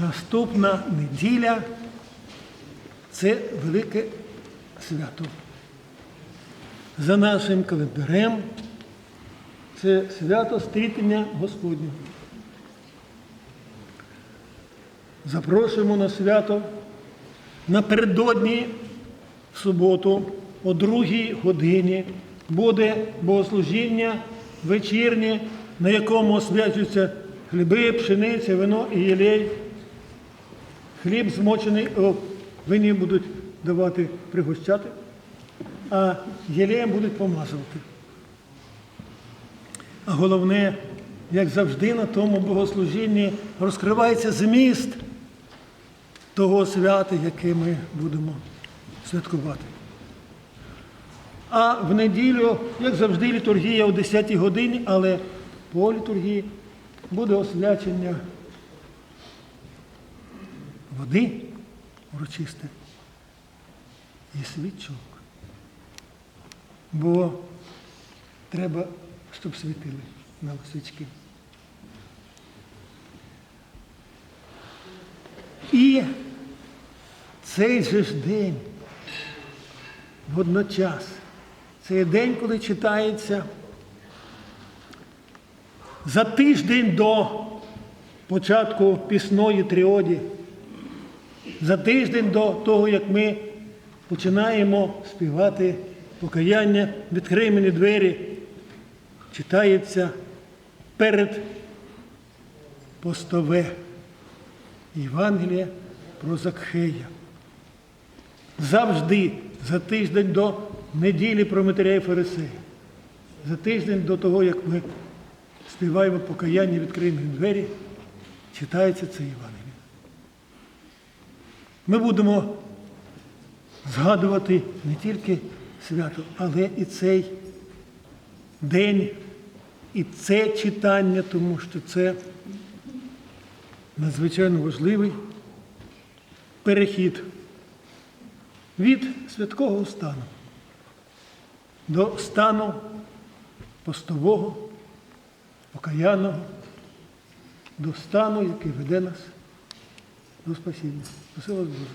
Наступна неділя це велике свято. За нашим календарем це свято стрітення Господнього. Запрошуємо на свято напередодні в суботу о другій годині буде богослужіння вечірнє, на якому освячуються хліби, пшениця, вино і єлей. Хліб змочений, о, вині будуть давати пригощати, а єлеєм будуть помазувати. А головне, як завжди на тому богослужінні розкривається зміст того свята, яке ми будемо святкувати. А в неділю, як завжди, літургія о 10 годині, але по літургії буде освячення води урочисте і свічок. Бо треба, щоб світили нам свічки. І цей же ж день водночас, це день, коли читається за тиждень до початку пісної тріоді, за тиждень до того, як ми починаємо співати покаяння, відкрий двері, читається перед постове Євангелія про Закхея. Завжди за тиждень до неділі про Матеря і Фарисея, за тиждень до того, як ми співаємо покаяння, відкриємо двері, читається це Євангеліє. Ми будемо згадувати не тільки свято, але і цей день, і це читання, тому що це надзвичайно важливий перехід від святкового стану до стану постового, покаянного, до стану, який веде нас спасіння. Спасибо вас Боже.